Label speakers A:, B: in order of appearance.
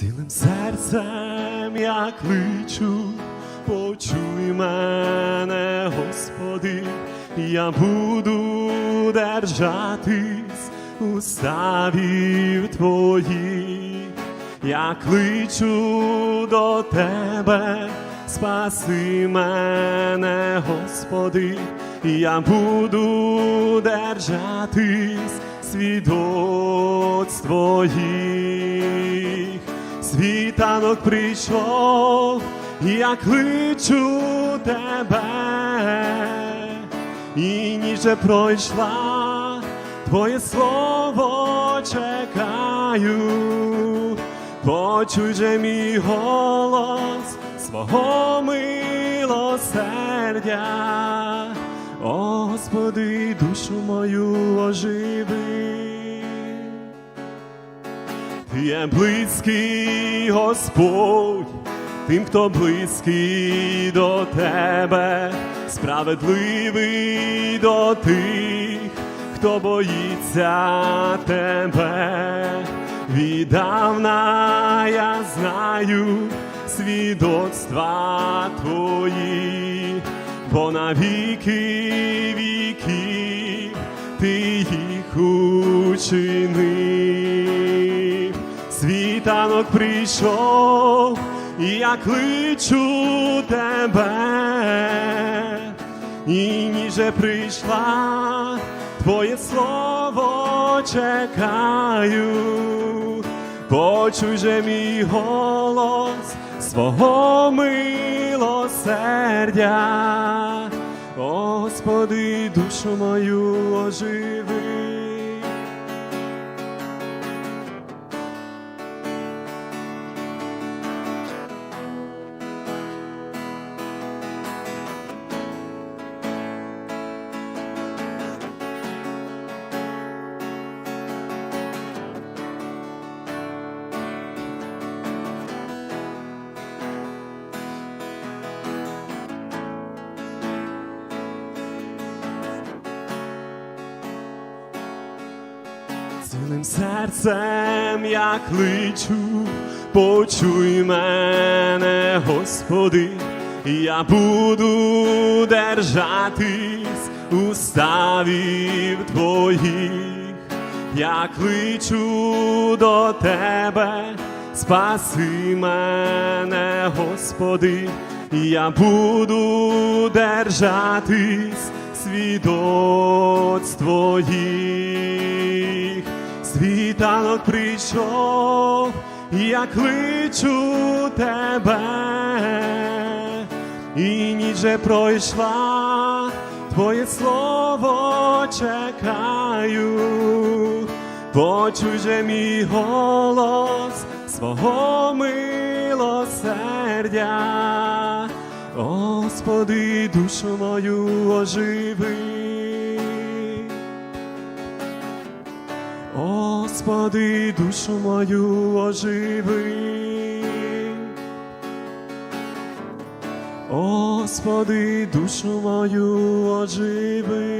A: Цілим серцем я кличу, почуй мене, Господи, я буду держатись уставів Твоїх, я кличу до Тебе, спаси мене, Господи, я буду держатись свідоцтв Твоїх. Світанок прийшов, я кличу тебе, і ніже пройшла, твоє слово чекаю, почуй же мій голос свого милосердя, О, Господи, душу мою оживи. Є близький Господь, тим, хто близький до тебе, справедливий до тих, хто боїться тебе. Віддавна я знаю свідоцтва твої, бо на віки віків ти їх учинив. Світанок прийшов, і я кличу тебе, і ніже прийшла, твоє слово чекаю, почуй же мій голос свого милосердя, Господи, душу мою оживи. Цілим серцем я кличу, почуй мене, Господи, я буду держатись уставів Твоїх, я кличу до Тебе, спаси мене, Господи, я буду держатись свідоцтв Твоїх. Світанок прийшов, я кличу тебе, і ніч же пройшла, твоє слово чекаю, почуй же мій голос свого милосердя, Господи, душу мою оживи. Господи, душу мою оживи. Господи, душу мою оживи.